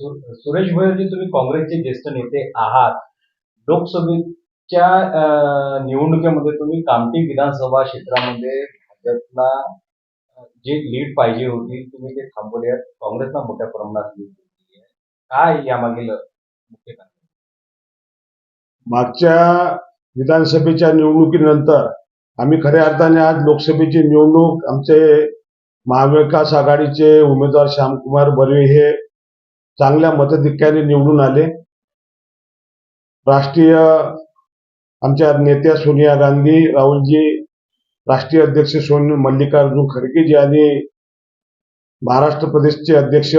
सुरेश भोयरजी तुम्ही काँग्रेसचे ज्येष्ठ नेते आहात. लोकसभेच्या निवडणुकीमध्ये तुम्ही कामठी विधानसभा क्षेत्रामध्ये भाजपला जे लीड पाहिजे होती तुम्ही ते थांबवले. काँग्रेसला मोठ्या प्रमाणात लीड दिली आहे. काय यामागील मुख्य कारण? मागच्या विधानसभेच्या निवडणुकीनंतर आम्ही खऱ्या अर्थाने आज लोकसभेची निवडणूक आमचे महाविकास आघाडीचे उमेदवार श्यामकुमार बर्वे हे चांगल्या मताधिक्याने निवडून आले. राष्ट्रीय आमच्या नेत्या सोनिया गांधी राहुलजी राष्ट्रीय अध्यक्ष सोन मल्लिकार्जुन खरगेजी आणि महाराष्ट्र प्रदेशचे अध्यक्ष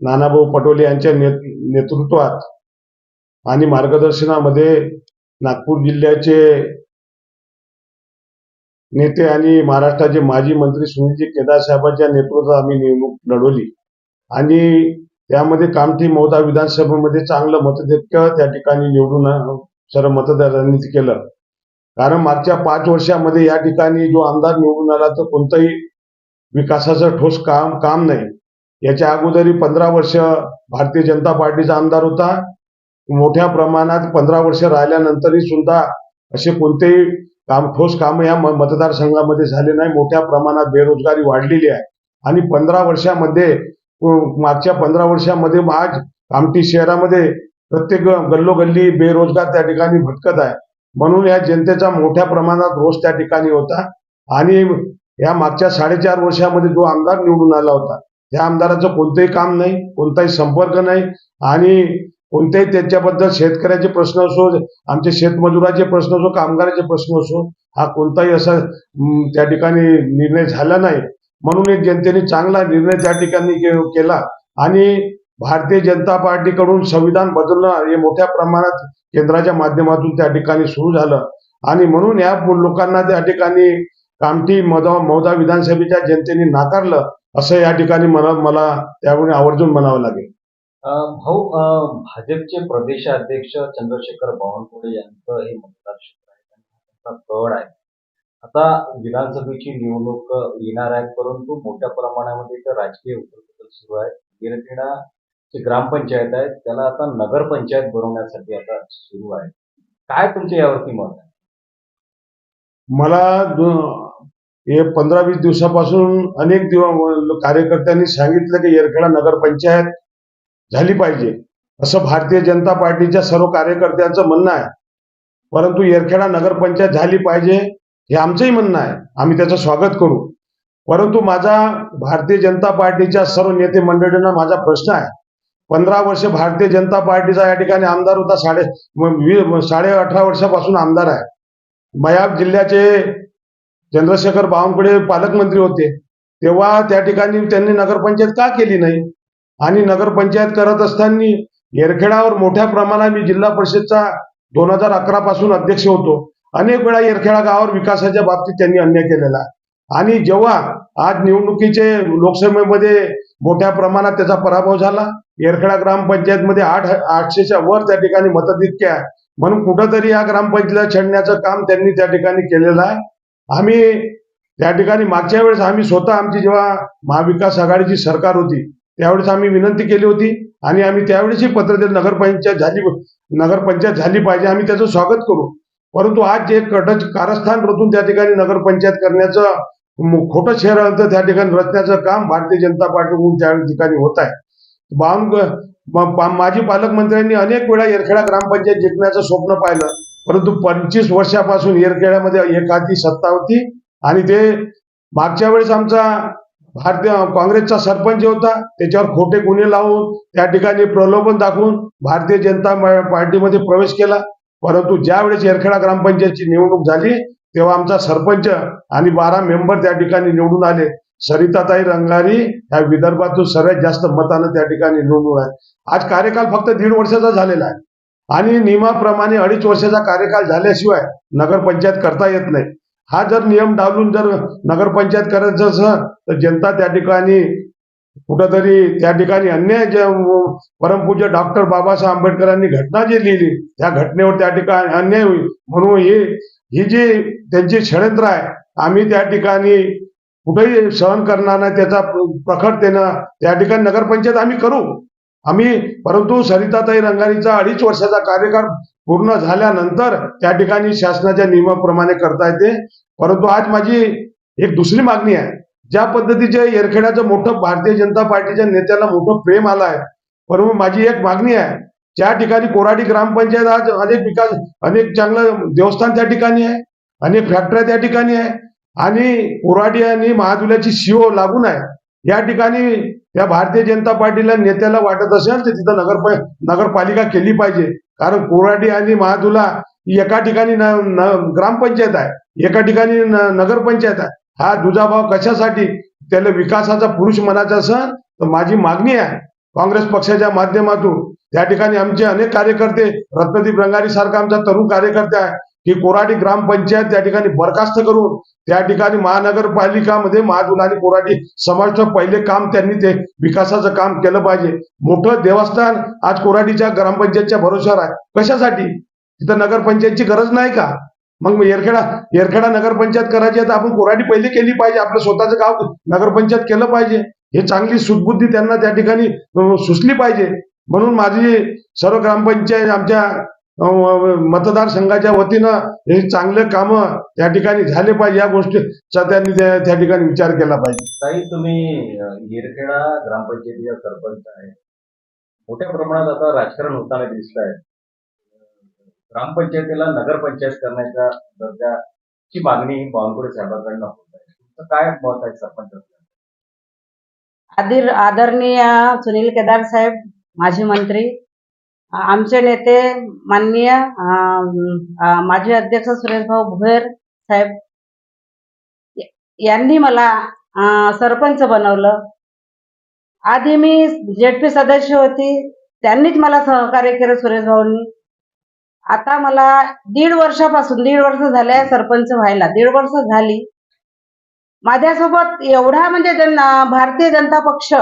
नानाभाऊ पटोले यांच्या नेतृत्वात आणि मार्गदर्शनामध्ये नागपूर जिल्ह्याचे नेते आणि महाराष्ट्राचे माजी मंत्री सुनीलजी केदार साहेबांच्या नेतृत्वात आम्ही निवडणूक लढवली. आणि त्यामध्ये कामठी मौदा विधानसभेमध्ये चांगलं मतदैक्य त्या ठिकाणी निवडून सर्व मतदारांनी केलं. कारण मागच्या पाच वर्षामध्ये या ठिकाणी जो आमदार निवडून आला तर कोणतंही विकासाचं ठोस काम काम नाही. याच्या अगोदरी पंधरा वर्ष भारतीय जनता पार्टीचा आमदार होता. मोठ्या प्रमाणात पंधरा वर्ष राहिल्यानंतरही सुद्धा असे कोणतेही काम ठोस काम या मतदारसंघामध्ये झाले नाही. मोठ्या प्रमाणात बेरोजगारी वाढलेली आहे. आणि पंधरा वर्षामध्ये मागच्या पंधरा वर्षामध्ये आज आमटी शहरामध्ये प्रत्येक गल्लोगल्ली बेरोजगार त्या ठिकाणी भटकत आहे. म्हणून या जनतेचा मोठ्या प्रमाणात रोष त्या ठिकाणी होता. आणि या मागच्या साडेचार वर्षामध्ये जो आमदार निवडून आला होता त्या आमदाराचं कोणतंही काम नाही कोणताही संपर्क नाही आणि कोणत्याही त्याच्याबद्दल शेतकऱ्याचे प्रश्न असो आमचे शेतमजुराचे प्रश्न असो कामगाराचे प्रश्न असो हा कोणताही असा त्या ठिकाणी निर्णय झाला नाही. म्हणून एक जनतेने चांगला निर्णय त्या ठिकाणी केला. आणि भारतीय जनता पार्टीकडून संविधान बदलणं हे मोठ्या प्रमाणात केंद्राच्या माध्यमातून त्या ठिकाणी सुरू झालं. आणि म्हणून या लोकांना त्या ठिकाणी कामठी मौदा मौदा विधानसभेच्या जनतेने नाकारलं असं या ठिकाणी मला मला त्यावेळी आवर्जून म्हणावं लागेल. भाऊ भाजपचे प्रदेशाध्यक्ष चंद्रशेखर बावनकुळे यांचं हे मतदारक्षेत्र आहे. त्यांचा गड आहे. आता विधानसभेची निवडणूक येणार आहे परंतु मोठ्या प्रमाणामध्ये इथं राजकीय उथलपुथल सुरू आहे. गिरखेडा जे ग्रामपंचायत आहे त्याला आता नगरपंचायत बनवण्यासाठी आता सुरू आहे. काय तुमचे यावरती मत आहे? मला हे पंधरा वीस दिवसापासून अनेक दिवस कार्यकर्त्यांनी सांगितलं की येरखेडा नगरपंचायत झाली पाहिजे. असं भारतीय जनता पार्टीच्या सर्व कार्यकर्त्यांचं म्हणणं आहे. परंतु येरखेडा नगरपंचायत झाली पाहिजे हे आमचंही म्हणणं आहे. आम्ही त्याचं स्वागत करू. परंतु माझा भारतीय जनता पार्टीच्या सर्व नेते मंडळींना माझा प्रश्न आहे. पंधरा वर्ष भारतीय जनता पार्टीचा या ठिकाणी आमदार होता साडे साडे अठरा वर्षापासून आमदार आहे. मयाब जिल्ह्याचे चंद्रशेखर बावनकुळे पालकमंत्री होते. तेव्हा त्या ठिकाणी त्यांनी नगरपंचायत का केली नाही? आणि नगरपंचायत करत असताना येरखेडावर मोठ्या प्रमाणात मी जिल्हा परिषदचा दोन हजार अकरा पासून अध्यक्ष होतो. अनेक वेळा येरखेडा गावावर विकासाच्या बाबतीत त्यांनी अन्याय केलेला आहे. आणि जेव्हा आज निवडणुकीचे लोकसभेमध्ये मोठ्या प्रमाणात त्याचा पराभव झाला येरखेडा ग्रामपंचायतमध्ये आठ आठशेच्या वर त्या ठिकाणी मतदिक्य आहे. म्हणून कुठंतरी या ग्रामपंचायतीला छेडण्याचं काम त्यांनी त्या ठिकाणी केलेलं आहे. आम्ही त्या ठिकाणी मागच्या वेळेस आम्ही स्वतः आमची जेव्हा महाविकास आघाडीची सरकार होती त्यावेळेस आम्ही विनंती केली होती आणि आम्ही त्यावेळेसही पत्र दिलं नगरपंचायत झाली नगरपंचायत झाली पाहिजे आम्ही त्याचं स्वागत करू. परंतु आज जे कट कारस्थान रचून त्या ठिकाणी नगरपंचायत करण्याचं खोटं शहर त्या ठिकाणी रचण्याचं काम भारतीय जनता पार्टीकडून त्या ठिकाणी होत आहे. बावन माजी पालकमंत्र्यांनी अनेक वेळा येरखेडा ग्रामपंचायत जिंकण्याचं स्वप्न पाहिलं. परंतु पंचवीस वर्षापासून येरखेड्यामध्ये एक हाती सत्ता होती आणि ते मागच्या वेळेस आमचा भारतीय काँग्रेसचा सरपंच होता त्याच्यावर खोटे गुन्हे लावून त्या ठिकाणी प्रलोभन दाखवून भारतीय जनता पार्टीमध्ये प्रवेश केला. परंतु ज्यावेळेस येरखेडा ग्रामपंचायतची निवडणूक झाली तेव्हा आमचा सरपंच आणि बारा मेंबर त्या ठिकाणी निवडून आले. सरिताताई रंगारी ह्या विदर्भातून सर्वात जास्त मतानं त्या ठिकाणी निवडून आहे आज कार्यकाल फक्त दीड वर्षाचा झालेला आहे. आणि नियमाप्रमाणे अडीच वर्षाचा कार्यकाल झाल्याशिवाय नगरपंचायत करता येत नाही. हा जर नियम डावलून जर नगरपंचायत करायचं असं तर जनता त्या ठिकाणी कुठंतरी त्या ठिकाणी अन्याय जे परमपूज्य डॉक्टर बाबासाहेब आंबेडकरांनी घटना जी लिहिली त्या घटनेवर त्या ठिकाणी अन्याय होईल. म्हणून ही ही जी त्यांची षडयंत्र आहे आम्ही त्या ठिकाणी कुठेही सहन करणार नाही त्याचा प्रखरतेनं त्या ठिकाणी नगरपंचायत आम्ही करू. आम्ही परंतु सरिताताई रंगारीचा अडीच वर्षाचा कार्यकाळ पूर्ण झाल्यानंतर त्या ठिकाणी शासनाच्या नियमाप्रमाणे करता येते. परंतु आज माझी एक दुसरी मागणी आहे. ज्या पद्धतीचे येरखेड्याचं मोठं भारतीय जनता पार्टीच्या नेत्याला मोठं प्रेम आलं आहे परंतु माझी एक मागणी आहे ज्या ठिकाणी कोराडी ग्रामपंचायत आज अनेक विकास अनेक चांगलं देवस्थान त्या ठिकाणी आहे अनेक फॅक्टऱ्या त्या ठिकाणी आहे आणि कोराडी आणि महादुल्याची शिओ लागून आहे या ठिकाणी त्या भारतीय जनता पार्टीला नेत्याला वाटत असेल तर तिथं नगर नगरपालिका केली पाहिजे कारण कोराडी आणि महादुला एका ठिकाणी न, ग्रामपंचायत आहे एका ठिकाणी न, नगरपंचायत आहे. हा दुजाभाव कशासाठी? त्याला विकासाचा पुरुष म्हणायचा असेल तर माझी मागणी आहे. काँग्रेस पक्षाच्या माध्यमातून. त्या ठिकाणी आमचे अनेक कार्यकर्ते रत्नदीप रंगारी सारखा आमचा तरुण कार्यकर्ते आहे की कोराडी ग्रामपंचायत त्या ठिकाणी बरखास्त करून त्या ठिकाणी महानगरपालिकामध्ये महाजुल आणि कोराडी समाजचं पहिले काम त्यांनी ते विकासाचं काम केलं पाहिजे. मोठं देवस्थान आज कोराडीच्या ग्रामपंचायतच्या भरोश्यावर आहे. कशासाठी? तिथं नगरपंचायतची गरज नाही का? मग येरखेडा येरखेडा नगरपंचायत करायची आहे तर आपण कोराडी पहिली केली पाहिजे आपलं स्वतःचं गाव नगरपंचायत केलं पाहिजे. हे चांगली सुदबुद्धी त्यांना त्या ठिकाणी सुचली पाहिजे. म्हणून माझी सर्व ग्रामपंचायत आमच्या मतदारसंघाच्या वतीनं हे चांगले काम त्या ठिकाणी झाले पाहिजे या गोष्टीचा त्यांनी त्या ठिकाणी विचार केला पाहिजे. काही तुम्ही येरखेडा ग्रामपंचायतीचा सरपंच आहे. मोठ्या प्रमाणात आता राजकारण होताना दिसत आहे ग्रामपंचायतीला नगरपंचायत करण्याच्या दर्जाची मागणी बावनकुळे साहेबांकडनं होत आहे तुमचं काय मत आहे सरपंच आदिर आदरणीय सुनील केदार साहेब माजी मंत्री आमचे नेते माननीय अं, माजी अध्यक्ष सुरेशभाऊ भुहेर साहेब यांनी मला सरपंच बनवलं. आधी मी जेडपी सदस्य होती त्यांनीच मला सहकार्य केलं सुरेश भाऊंनी आता मला दीड वर्षापासून दीड वर्ष झाले सरपंच व्हायला. दीड वर्ष झाली. माझ्यासोबत एवढा म्हणजे जन भारतीय जनता पक्ष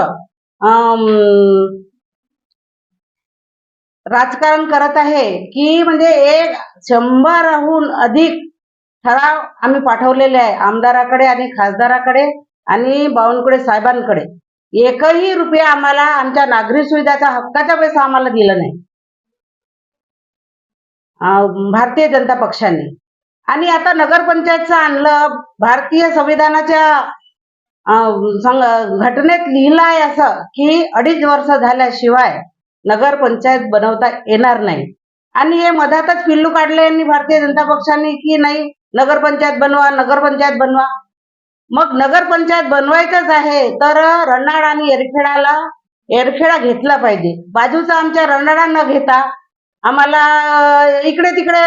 राजकारण करत आहे की म्हणजे एक शंभरहून अधिक ठराव आम्ही पाठवलेले आहे. आमदाराकडे आणि खासदाराकडे आणि बावनकुळे साहेबांकडे. एकही रुपया आम्हाला आमच्या नागरी सुविधाचा हक्काचा पैसा आम्हाला दिला नाही. भारतीय जनता पक्षाने. आणि आता नगरपंचायतचं आणलं भारतीय संविधानाच्या घटनेत लिहिलं आहे असं की अडीच वर्ष झाल्याशिवाय नगरपंचायत बनवता येणार नाही. आणि हे मधातच पिल्लू काढले यांनी भारतीय जनता पक्षाने की नाही नगरपंचायत बनवा नगरपंचायत बनवा. मग नगरपंचायत बनवायचंच आहे तर रनाड आणि एरखेडाला एरखेडा घेतला पाहिजे. बाजूचा आमच्या रनाडा न घेता आम्हाला इकडे तिकडे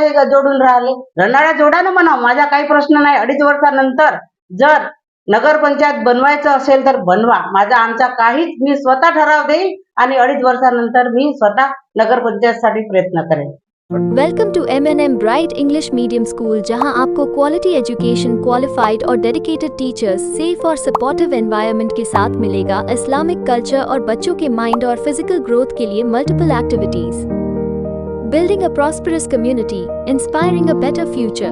हे जोडून राहिले. रणाळा जोडा ना म्हणा माझा काही प्रश्न नाही. अडीच वर्षानंतर जर नगरपंचायत बनवायचं असेल तर बनवा. माझा आमचा काहीच मी स्वतः ठराव देईल आणि अडीच वर्षानंतर मी स्वतः नगरपंचायतसाठी प्रयत्न करेन. Welcome to M N M bright English medium school जहां आपको क्वालिटी एजुकेशन क्वालिफाइड और डेडिकेटेड टीचर्स सेफ और सपोर्टिव एनवायरनमेंट के साथ मिलेगा इस्लामिक कल्चर और बच्चों के माइंड और फिजिकल ग्रोथ के लिए multiple activities building a prosperous community inspiring a better future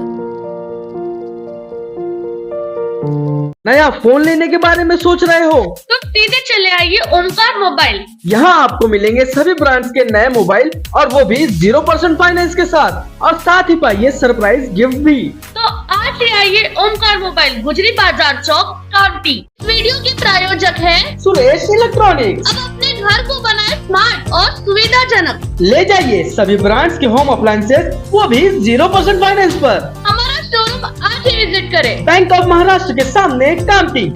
नया फ़ोन लेने के बारे में सोच रहे हो? तो सीधे चले आइए ओमकार मोबाइल। यहाँ आपको मिलेंगे सभी ब्रांड्स के नए मोबाइल और वो भी ज़ीरो परसेंट फाइनेंस के साथ। और साथ ही पाइए सरप्राइज़ गिफ्ट भी। तो आज ले आइए ओमकार मोबाइल गुजरी बाज़ार चौक कांटी वीडियो के प्रायोजक है सुरेश इलेक्ट्रॉनिक्स। अब अपने घर को बनाए स्मार्ट और सुविधाजनक। ले जाइए सभी ब्रांड्स के होम अप्लायसेज वो भी ज़ीरो परसेंट फाइनेंस पर। हमारा शोरूम आज ही विज़िट करें। बैंक ऑफ़ महाराष्ट्र के सामने कामटी